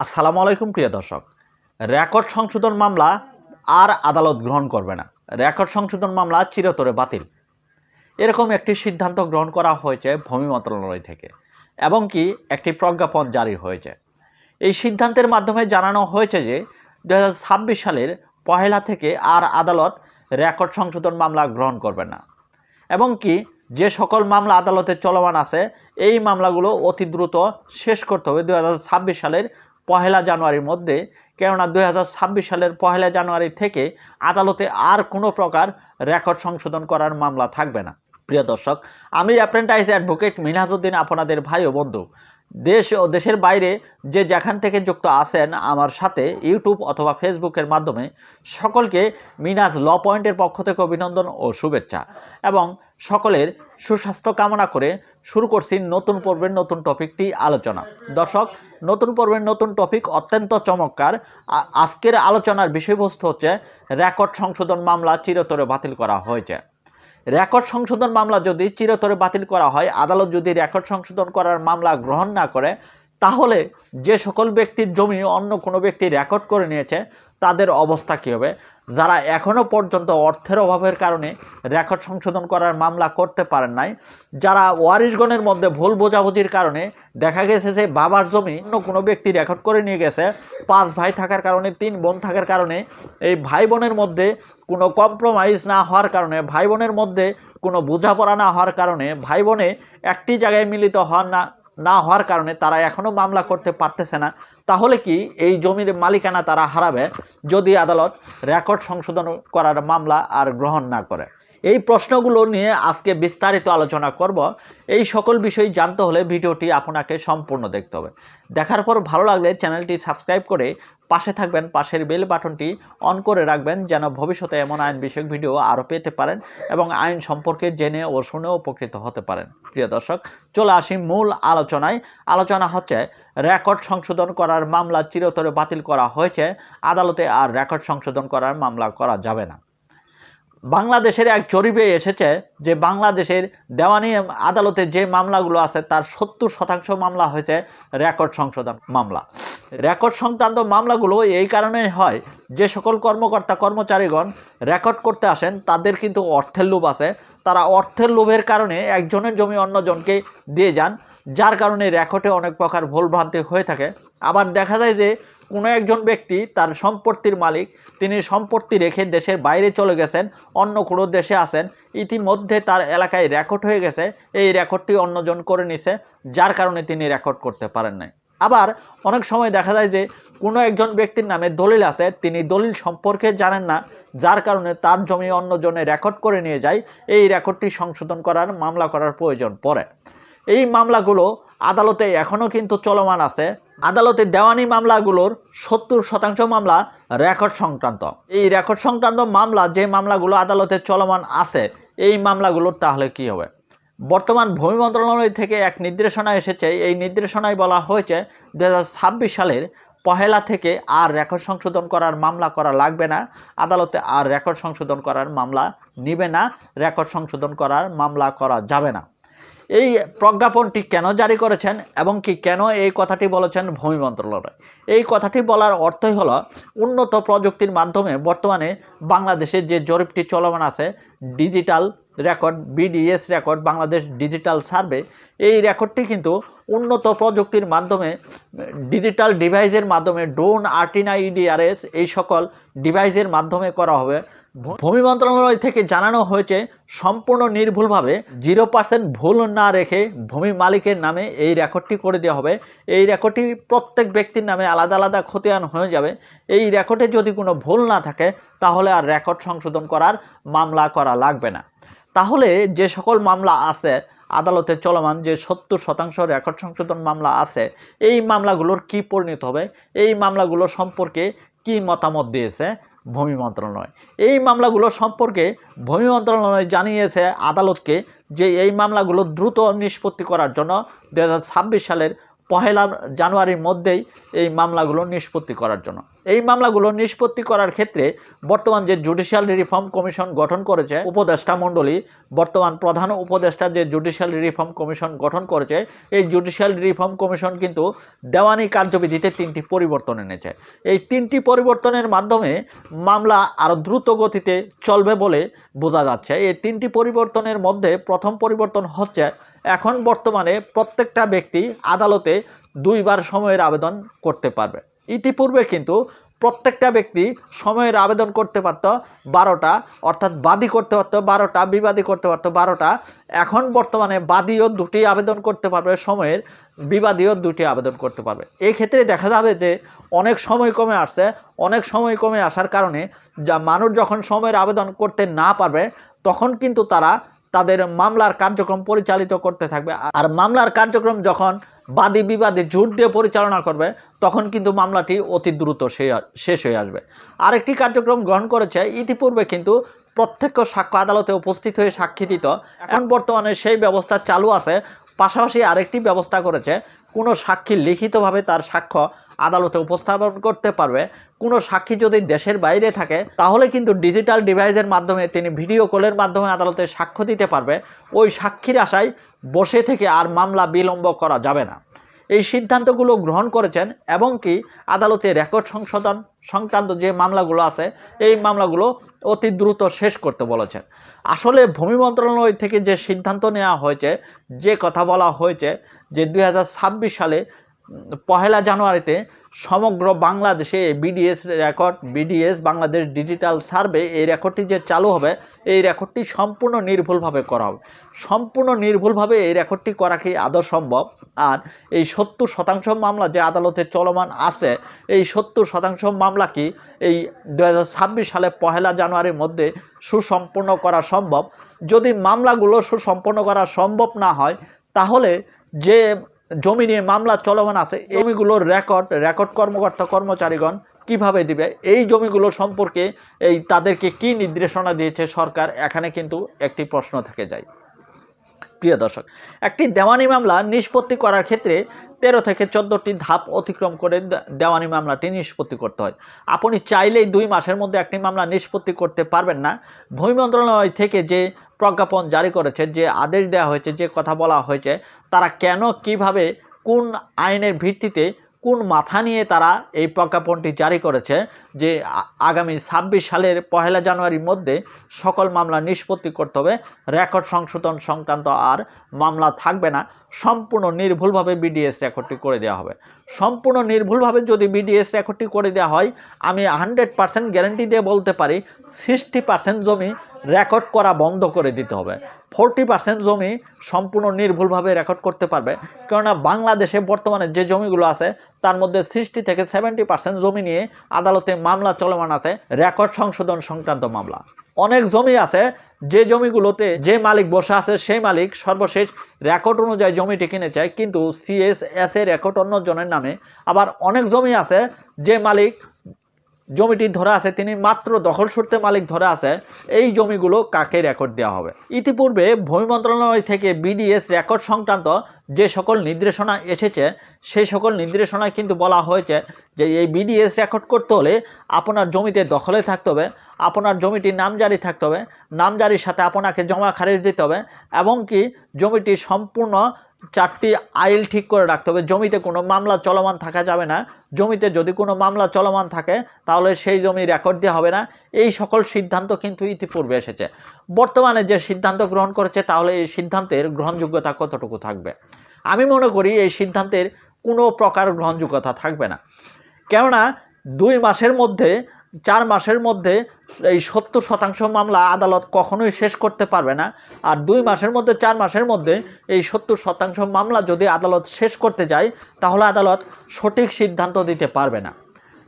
আসসালামু আলাইকুম, প্রিয় দর্শক। রেকর্ড সংশোধন মামলা আর আদালত গ্রহণ করবে না। রেকর্ড সংশোধন মামলা চিরতরে বাতিল। এরকম একটি সিদ্ধান্ত গ্রহণ করা হয়েছে ভূমি মন্ত্রণালয় থেকে, এবং কি একটি প্রজ্ঞাপন জারি হয়েছে। এই সিদ্ধান্তের মাধ্যমে জানানো হয়েছে যে দু হাজার ছাব্বিশ সালের পহেলা থেকে আর আদালত রেকর্ড সংশোধন মামলা গ্রহণ করবে না। এবং কি যে সকল মামলা আদালতে চলমান আছে, এই মামলাগুলো অতি দ্রুত শেষ করতে হবে দু হাজার ছাব্বিশ সালের পহেলা জানুয়ারির মধ্যে, কেননা দু হাজার ছাব্বিশ সালের পহেলা জানুয়ারি থেকে আদালতে আর কোনো প্রকার রেকর্ড সংশোধন করার মামলা থাকবে না। প্রিয় দর্শক, আমি অ্যাপ্রেন্টাইজ অ্যাডভোকেট মিনহাজউদ্দিন আপনাদের ভাই ও বন্ধু। দেশ ও দেশের বাইরে যে যেখান থেকে যুক্ত আছেন আমার সাথে ইউটিউব অথবা ফেসবুকের মাধ্যমে, সকলকে মিনাজ ল পয়েন্টের পক্ষ থেকে অভিনন্দন ও শুভেচ্ছা। এবং সকলের সুস্বাস্থ্য কামনা করে শুরু করছি নতুন পর্বের নতুন টপিকটি আলোচনা। দর্শক, নতুন পর্বের নতুন টপিক অত্যন্ত চমৎকার। আজকের আলোচনার বিষয়বস্তু হচ্ছে রেকর্ড সংশোধন মামলা চিরতরে বাতিল করা হয়েছে। রেকর্ড সংশোধন মামলা যদি চিরতরে বাতিল করা হয়, আদালত যদি রেকর্ড সংশোধন করার মামলা গ্রহণ না করে, তাহলে যে সকল ব্যক্তির জমি অন্য কোনো ব্যক্তি রেকর্ড করে নিয়েছে, তাদের অবস্থা কী হবে? যারা এখনও পর্যন্ত অর্থের অভাবের কারণে রেকর্ড সংশোধন করার মামলা করতে পারেন নাই, যারা ওয়ারিশগণের মধ্যে ভুল বোঝাবুঝির কারণে দেখা গেছে যে বাবার জমি অন্য কোনো ব্যক্তি রেকর্ড করে নিয়ে গেছে, পাঁচ ভাই থাকার কারণে, তিন বোন থাকার কারণে, এই ভাই বোনের মধ্যে কোনো কম্প্রোমাইজ না হওয়ার কারণে, ভাই বোনের মধ্যে কোনো বোঝাপড়া না হওয়ার কারণে, ভাই বোনে একটি জায়গায় মিলিত হওয়ার না না হওয়ার কারণে তারা এখনও মামলা করতে পারতেছে না। তাহলে কি এই জমির মালিকানা তারা হারাবে? যদি আদালত রেকর্ড সংশোধন করার মামলা আর গ্রহণ না করে। এই প্রশ্নগুলো নিয়ে আজকে বিস্তারিত আলোচনা করব। এই সকল বিষয় জানতে হলে ভিডিওটি আপনাকে সম্পূর্ণ দেখতে হবে। দেখার পর ভালো লাগলে চ্যানেলটি সাবস্ক্রাইব করে পাশে থাকবেন। পাশের বেল বাটনটি অন করে রাখবেন যেন ভবিষ্যতে এমন আইন বিষয়ক ভিডিও আরও পেতে পারেন এবং আইন সম্পর্কে জেনে ও শুনে উপকৃত হতে পারেন। প্রিয় দর্শক, চলে আসি মূল আলোচনায়। আলোচনা হচ্ছে, রেকর্ড সংশোধন করার মামলা চিরতরে বাতিল করা হয়েছে। আদালতে আর রেকর্ড সংশোধন করার মামলা করা যাবে না। বাংলাদেশের এক জরিপে এসেছে যে বাংলাদেশের দেওয়ানি আদালতে যে মামলাগুলো আছে, তার সত্তর শতাংশ মামলা হয়েছে রেকর্ড সংশোধন মামলা। রেকর্ড সংক্রান্ত মামলাগুলো এই কারণে হয়, যে সকল কর্মকর্তা কর্মচারীগণ রেকর্ড করতে আসেন, তাদের কিন্তু অর্থের লোভ আছে। তারা অর্থের লোভের কারণে একজনের জমি অন্যজনকে দিয়ে যান, যার কারণে রেকর্ডে অনেক প্রকার ভুলভ্রান্তি হয়ে থাকে। আবার দেখা যায় যে কোনো একজন ব্যক্তি তার সম্পত্তির মালিক, তিনি সম্পত্তি রেখে দেশের বাইরে চলে গেছেন, অন্য কোনো দেশে আছেন, ইতিমধ্যে তার এলাকায় রেকর্ড হয়ে গেছে, এই রেকর্ডটি অন্যজন করে নিছে, যার কারণে তিনি রেকর্ড করতে পারেন নাই। আবার অনেক সময় দেখা যায় যে, কোনো একজন ব্যক্তির নামে দলিল আছে, তিনি দলিল সম্পর্কে জানেন না, যার কারণে তার জমি অন্যজনে রেকর্ড করে নিয়ে যায়, এই রেকর্ডটি সংশোধন করার, মামলা করার প্রয়োজন পড়ে। এই মামলাগুলো আদালতে এখনও কিন্তু চলমান আছে আদালতে দেওয়ানি মামলাগুলোর সত্তর শতাংশ মামলা রেকর্ড সংক্রান্ত। এই রেকর্ড সংক্রান্ত মামলা, যে মামলাগুলো আদালতে চলমান আছে, এই মামলাগুলোর তাহলে কি হবে? বর্তমান ভূমি মন্ত্রণালয় থেকে এক নির্দেশনা এসেছে। এই নির্দেশনায় বলা হয়েছে দু হাজার ছাব্বিশ সালের পহেলা থেকে আর রেকর্ড সংশোধন করার মামলা করা লাগবে না। আদালতে আর রেকর্ড সংশোধন করার মামলা নিবে না। রেকর্ড সংশোধন করার মামলা করা যাবে না। এই প্রজ্ঞাপনটি কেন জারি করেছেন এবং কি কেন এই কথাটি বলেছেন ভূমি মন্ত্রণালয়? এই কথাটি বলার অর্থই হলো উন্নত প্রযুক্তির মাধ্যমে বর্তমানে বাংলাদেশের যে জরিপটি চলমান আছে, digital record, BDS record, Bangladesh digital survey, এই রেকর্ডটি কিন্তু উন্নত প্রযুক্তির মাধ্যমে, ডিজিটাল ডিভাইসের মাধ্যমে, ড্রোন, আর্টিনা, ইডিআরএস, এই সকল ডিভাইসের মাধ্যমে করা হবে। ভূমি মন্ত্রণালয় থেকে জানানো হয়েছে, সম্পূর্ণ নির্ভুলভাবে জিরো পার্সেন্ট ভুল না রেখে ভূমি মালিকের নামে এই রেকর্ডটি করে দেওয়া হবে। এই রেকর্ডটি প্রত্যেক ব্যক্তির নামে আলাদা আলাদা খতিয়ান হয়ে যাবে। এই রেকর্ডে যদি কোনো ভুল না থাকে, তাহলে আর রেকর্ড সংশোধন করার মামলা করা লাগবে না। তাহলে যে সকল মামলা আছে, আদালতে চলমান যে সত্তর শতাংশ রেকর্ড সংশোধন মামলা আছে, এই মামলাগুলোর কি পরিণত হবে? এই মামলাগুলো সম্পর্কে কি মতামত দিয়েছে? ভূমি মন্ত্রণালয়। এই মামলাগুলো সম্পর্কে ভূমি মন্ত্রণালয় জানিয়েছে আদালতকে যে এই মামলাগুলো দ্রুত নিষ্পত্তি করার জন্য দু হাজার ছাব্বিশ সালের পহেলা জানুয়ারির মধ্যেই এই মামলাগুলো নিষ্পত্তি করার জন্য। এই মামলাগুলো নিষ্পত্তি করার ক্ষেত্রে বর্তমান যে জুডিশিয়াল রিফর্ম কমিশন গঠন করেছে, উপদেষ্টা মণ্ডলী, বর্তমান প্রধান উপদেষ্টা যে জুডিশিয়াল রিফর্ম কমিশন গঠন করেছে, এই জুডিশিয়াল রিফর্ম কমিশন কিন্তু দেওয়ানি কার্যবিধিতে তিনটি পরিবর্তন এনেছে। এই তিনটি পরিবর্তনের মাধ্যমে মামলা আরও দ্রুত গতিতে চলবে বলে বোঝা যাচ্ছে। এই তিনটি পরিবর্তনের মধ্যে প্রথম পরিবর্তন হচ্ছে এখন বর্তমানে প্রত্যেকটা ব্যক্তি আদালতে দুইবার সময়ের আবেদন করতে পারবে। ইতিপূর্বে কিন্তু প্রত্যেকটা ব্যক্তি সময়ের আবেদন করতে পারত বারোটা, অর্থাৎ বাদী করতে পারত বারোটা, বিবাদী করতে পারত বারোটা। এখন বর্তমানে বাদীও দুটি আবেদন করতে পারবে, সময়ের বিবাদীও দুটি আবেদন করতে পারবে। এই ক্ষেত্রে দেখা যাবে যে অনেক সময় কমে আসছে, অনেক সময় কমে আসার কারণে যা মানুষ যখন সময়ের আবেদন করতে না পারবে, তখন কিন্তু তারা তাদের মামলার কার্যক্রম পরিচালিত করতে থাকবে। আর মামলার কার্যক্রম যখন বাদী বিবাদে জোর দিয়ে পরিচালনা করবে, তখন কিন্তু মামলাটি অতি দ্রুত শেষ হয়ে আসবে। আরেকটি কার্যক্রম গ্রহণ করেছে, ইতিপূর্বে কিন্তু প্রত্যক্ষ সাক্ষ্য আদালতে উপস্থিত হয়ে সাক্ষী দিত। এখন বর্তমানে সেই ব্যবস্থা চালু আছে। পাশাপাশি আরেকটি ব্যবস্থা করেছে, কোনো সাক্ষী লিখিতভাবে তার সাক্ষ্য আদালতে উপস্থাপন করতে পারবে। কোনো সাক্ষী যদি দেশের বাইরে থাকে, তাহলে কিন্তু ডিজিটাল ডিভাইসের মাধ্যমে তিনি ভিডিও কলের মাধ্যমে আদালতে সাক্ষ্য দিতে পারবে। ওই সাক্ষীর আশায় বসে থেকে আর মামলা বিলম্ব করা যাবে না। এই সিদ্ধান্তগুলো গ্রহণ করেছেন এবং কি আদালতে রেকর্ড সংশোধন সংক্রান্ত যে মামলাগুলো আছে, এই মামলাগুলো অতি দ্রুত শেষ করতে বলেছেন। আসলে ভূমি মন্ত্রণালয় থেকে যে সিদ্ধান্ত নেওয়া হয়েছে, যে কথা বলা হয়েছে যে দু হাজার ছাব্বিশ সালে পহেলা জানুয়ারিতে সমগ্র বাংলাদেশে BDS record, BDS Bangladesh digital survey এই রেকর্ডটি যে চালু হবে, এই রেকর্ডটি সম্পূর্ণ নির্ভুলভাবে করা হবে। সম্পূর্ণ নির্ভুলভাবে এই রেকর্ডটি করা কি আদৌ সম্ভব? আর এই সত্তর শতাংশ মামলা যে আদালতে চলমান আছে, এই সত্তর শতাংশ মামলা কি এই দু হাজার ছাব্বিশ সালে পহেলা জানুয়ারির মধ্যে সুসম্পন্ন করা সম্ভব? যদি মামলাগুলো সুসম্পন্ন করা সম্ভব না হয়, তাহলে যে জমি নিয়ে মামলা চলমান আছে এই জমিগুলোর রেকর্ড রেকর্ড কর্মকর্তা কর্মচারীগণ কীভাবে দিবে? এই জমিগুলো সম্পর্কে এই তাদেরকে কি নির্দেশনা দিয়েছে সরকার? এখানে কিন্তু একটি প্রশ্ন থেকে যায়। প্রিয় দর্শক একটি দেওয়ানি মামলা নিষ্পত্তি করার ক্ষেত্রে তেরো থেকে চোদ্দোটি ধাপ অতিক্রম করে দেওয়ানি মামলাটি নিষ্পত্তি করতে হয়। আপনি চাইলেই দুই মাসের মধ্যে একটি মামলা নিষ্পত্তি করতে পারবেন না। ভূমি মন্ত্রণালয় থেকে যে প্রজ্ঞাপন জারি করেছে, যে আদেশ দেওয়া হয়েছে, যে কথা বলা হয়েছে, তারা কেন, কীভাবে, কোন আইনের ভিত্তিতে কোন মাথা নিয়ে তারা এই প্রজ্ঞাপনটি জারি করেছে যে আগামী ছাব্বিশ সালের পহেলা জানুয়ারির মধ্যে সকল মামলা নিষ্পত্তি করতে হবে, রেকর্ড সংশোধন সংক্রান্ত আর মামলা থাকবে না, সম্পূর্ণ নির্ভুলভাবে বিডিএস রেকর্ডটি করে দেওয়া হবে। সম্পূর্ণ নির্ভুলভাবে যদি বিডিএস রেকর্ডটি করে দেওয়া হয়, আমি হান্ড্রেড পার্সেন্ট গ্যারেন্টি দিয়ে বলতে পারি, সিক্সটি পার্সেন্ট জমি রেকর্ড করা বন্ধ করে দিতে হবে। ফোরটি পার্সেন্ট জমি সম্পূর্ণ নির্ভুলভাবে রেকর্ড করতে পারবে। কেননা বাংলাদেশে বর্তমানে যে জমিগুলো আছে, তার মধ্যে সিক্সটি থেকে সেভেন্টি পার্সেন্ট জমি নিয়ে আদালতে মামলা চলমান আছে রেকর্ড সংশোধন সংক্রান্ত মামলা। অনেক জমি আছে, যে জমিগুলোতে যে মালিক বসে আছে, সেই মালিক সর্বশেষ রেকর্ড অনুযায়ী জমিটি কিনেছে কিন্তু সিএসএস এর রেকর্ড অন্য জনের নামে। আবার অনেক জমি আছে, যে মালিক জমিটি ধরা আছে, তিনি মাত্র দখল সূত্রে মালিক ধরা আছে, এই জমিগুলো কাকে রেকর্ড দেওয়া হবে? ইতিপূর্বে ভূমি মন্ত্রণালয় থেকে বিডিএস রেকর্ড সংক্রান্ত যে সকল নির্দেশনা এসেছে, সেই সকল নির্দেশনায় কিন্তু বলা হয়েছে যে এই বিডিএস রেকর্ড করতে হলে আপনার জমিতে দখলে থাকতে হবে, আপনার জমিটি নামজারি থাকতে হবে, নামজারির সাথে আপনাকে জমা খারিজ দিতে হবে, এবং কি জমিটি সম্পূর্ণ চারটি আইল ঠিক করে রাখতে হবে। জমিতে কোনো মামলা চলমান থাকা যাবে না। জমিতে যদি কোনো মামলা চলমান থাকে, তাহলে সেই জমি রেকর্ড দেওয়া হবে না। এই সকল সিদ্ধান্ত কিন্তু ইতিপূর্বে এসেছে। বর্তমানে যে সিদ্ধান্ত গ্রহণ করেছে, তাহলে এই সিদ্ধান্তের গ্রহণযোগ্যতা কতটুকু থাকবে? আমি মনে করি এই সিদ্ধান্তের কোনো প্রকার গ্রহণযোগ্যতা থাকবে না। কেননা, দুই মাসের মধ্যে, চার মাসের মধ্যে এই সত্তর শতাংশ মামলা আদালত কখনোই শেষ করতে পারবে না। আর দুই মাসের মধ্যে, চার মাসের মধ্যে এই সত্তর শতাংশ মামলা যদি আদালত শেষ করতে যায়, তাহলে আদালত সঠিক সিদ্ধান্ত দিতে পারবে না।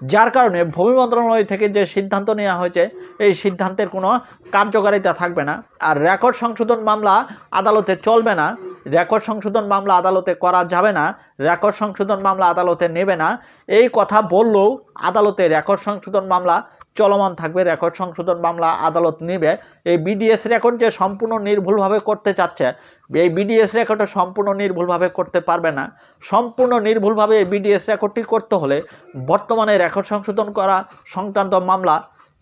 যার কারণে ভূমি মন্ত্রণালয় থেকে যে সিদ্ধান্ত নেওয়া হয়েছে, এই সিদ্ধান্তের কোনো কার্যকারিতা থাকবে না। আর রেকর্ড সংশোধন মামলা আদালতে চলবে না। রেকর্ড সংশোধন মামলা আদালতে করা যাবে না। রেকর্ড সংশোধন মামলা আদালতে নেবে না। এই কথা বললেও আদালতে রেকর্ড সংশোধন মামলা চলমান থাকবে রেকর্ড সংশোধন মামলা আদালত নেবে। এই বিডিএস রেকর্ড যে সম্পূর্ণ নির্ভুলভাবে করতে চাচ্ছে, এই বিডিএস রেকর্ডটা সম্পূর্ণ নির্ভুলভাবে করতে পারবে না। সম্পূর্ণ নির্ভুলভাবে এই বিডিএস রেকর্ডটি করতে হলে বর্তমানে রেকর্ড সংশোধন করা সংক্রান্ত মামলা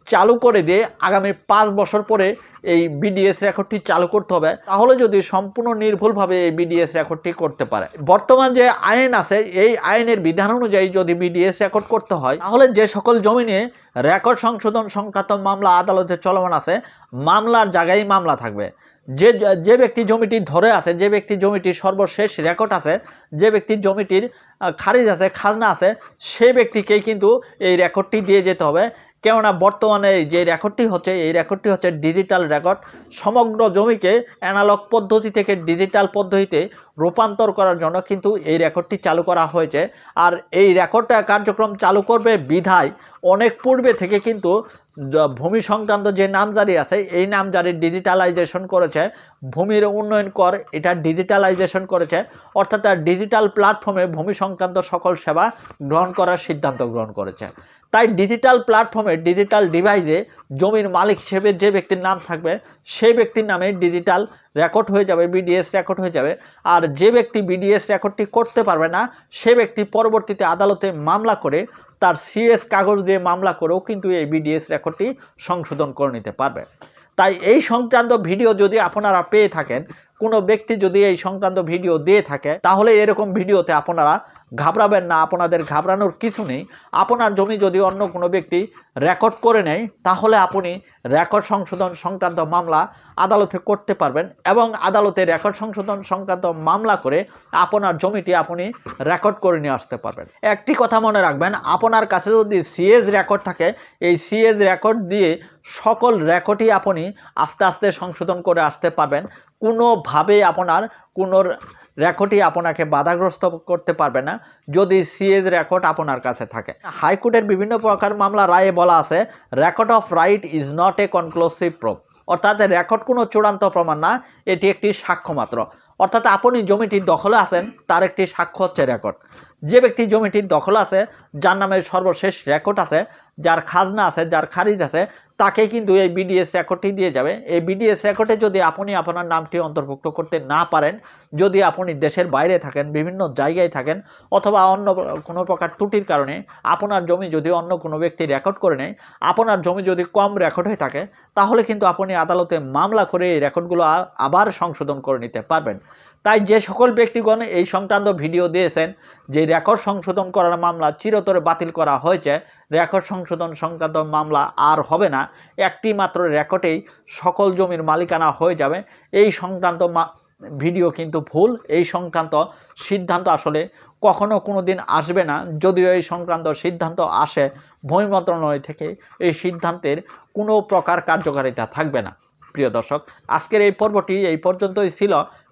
চালু করে দিয়ে আগামী পাঁচ বছর পরে এই বিডিএস রেকর্ডটি চালু করতে হবে, তাহলে যদি সম্পূর্ণ নির্ভুলভাবে এই বিডিএস রেকর্ডটি করতে পারে। বর্তমান যে আইন আছে, এই আইনের বিধান অনুযায়ী যদি বিডিএস রেকর্ড করতে হয়, তাহলে যে সকল জমিনে রেকর্ড সংশোধন সংক্রান্ত মামলা আদালতে চলমান আছে, মামলার জায়গায় মামলা থাকবে। যে যে ব্যক্তি জমিটি ধরে আছে, যে ব্যক্তি জমিটির সর্বশেষ রেকর্ড আছে, যে ব্যক্তির জমিটির খারিজ আছে, খাজনা আছে সে ব্যক্তিকেই কিন্তু এই রেকর্ডটি দিয়ে যেতে হবে। কেননা বর্তমানে যে রেকর্ডটি হচ্ছে, এই রেকর্ডটি হচ্ছে ডিজিটাল রেকর্ড সমগ্র জমিকে অ্যানালগ পদ্ধতি থেকে ডিজিটাল পদ্ধতিতে রূপান্তর করার জন্য কিন্তু এই রেকর্ডটি চালু করা হয়েছে। আর এই রেকর্ডটা কার্যক্রম চালু করবে বিধায়। অনেক পূর্বে থেকে কিন্তু ভূমি সংক্রান্ত যে নামজারি আছে, এই নামজারি ডিজিটালাইজেশন করেছে। ভূমির উন্নয়ন কর, এটা ডিজিটালাইজেশন করেছে। অর্থাৎ তার ডিজিটাল প্ল্যাটফর্মে ভূমি সংক্রান্ত সকল সেবা গ্রহণ করার সিদ্ধান্ত গ্রহণ করেছে। তাই ডিজিটাল প্ল্যাটফর্মে ডিজিটাল ডিভাইসে জমির মালিক হিসেবে যে ব্যক্তির নাম থাকবে, সেই ব্যক্তির নামে ডিজিটাল রেকর্ড হয়ে যাবে বিডিএস রেকর্ড হয়ে যাবে। আর যে ব্যক্তি বিডিএস রেকর্ডটি করতে পারবে না, সে ব্যক্তি পরবর্তীতে আদালতে মামলা করে তার সিএস কাগজ দিয়ে মামলা করেও কিন্তু এই বিডিএস রেকর্ডটি সংশোধন করে নিতে পারবে। তাই এই সংক্রান্ত ভিডিও যদি আপনারা পেয়ে থাকেন কোনো ব্যক্তি যদি এই সংক্রান্ত ভিডিও দিয়ে থাকে, তাহলে এরকম ভিডিওতে আপনারা ঘাবড়াবেন না, আপনাদের ঘাবড়ানোর কিছু নেই। আপনার জমি যদি অন্য কোনো ব্যক্তি রেকর্ড করে নেয়, তাহলে আপনি রেকর্ড সংশোধন সংক্রান্ত মামলা আদালতে করতে পারবেন এবং আদালতে রেকর্ড সংশোধন সংক্রান্ত মামলা করে আপনার জমিটি আপনি রেকর্ড করে নিয়ে আসতে পারবেন। একটি কথা মনে রাখবেন, আপনার কাছে যদি সিএস রেকর্ড থাকে, এই সিএস রেকর্ড দিয়ে সকল রেকর্ডই আপনি আস্তে আস্তে সংশোধন করে আসতে পারবেন। কোনোভাবে আপনার কোনো রেকর্ডই আপনাকে বাধাগ্রস্ত করতে পারবে না, যদি সিএজ রেকর্ড আপনার কাছে থাকে। হাইকোর্টের বিভিন্ন প্রকার মামলা রায়ে বলা আছে record of right is not a conclusive proof অর্থাৎ রেকর্ড কোনো চূড়ান্ত প্রমাণ না, এটি একটি সাক্ষ্য মাত্র। অর্থাৎ আপনি জমিটির দখলে আছেন, তার একটি সাক্ষ্য হচ্ছে রেকর্ড যে ব্যক্তি জমিটির দখল আছে, যার নামে সর্বশেষ রেকর্ড আছে, যার খাজনা আছে, যার খারিজ আছে তাকে কিন্তু এই বিডিএস রেকর্ডটি দিয়ে যাবে। এই বিডিএস রেকর্ডে যদি আপনি আপনার নামটি অন্তর্ভুক্ত করতে না পারেন, যদি আপনি দেশের বাইরে থাকেন, বিভিন্ন জায়গায় থাকেন, অথবা অন্য কোনো প্রকার ত্রুটির কারণে আপনার জমি যদি অন্য কোনো ব্যক্তি রেকর্ড করে নেয়, আপনার জমি যদি কম রেকর্ড হয়ে থাকে, তাহলে কিন্তু আপনি আদালতে মামলা করে এই রেকর্ডগুলো আবার সংশোধন করে নিতে পারবেন। তাই যে সকল ব্যক্তিগণ এই সংক্রান্ত ভিডিও দিয়েছেন, যে রেকর্ড সংশোধন করার মামলা চিরতরে বাতিল করা হয়েছে, রেকর্ড সংশোধন সংক্রান্ত মামলা আর হবে না। একটি মাত্র রেকর্ডেই সকল জমির মালিকানা হয়ে যাবে। এই সংক্রান্ত ভিডিও কিন্তু ভুল। এই সংক্রান্ত সিদ্ধান্ত আসলে কখনো কোনো দিন আসবে না। যদিও এই সংক্রান্ত সিদ্ধান্ত আসে, ভূমি মন্ত্রণালয় থেকে এই সিদ্ধান্তের কোনো প্রকার কার্যকারিতা থাকবে না। প্রিয় দর্শক, আজকের এই পর্বটি এই পর্যন্তই ছিল।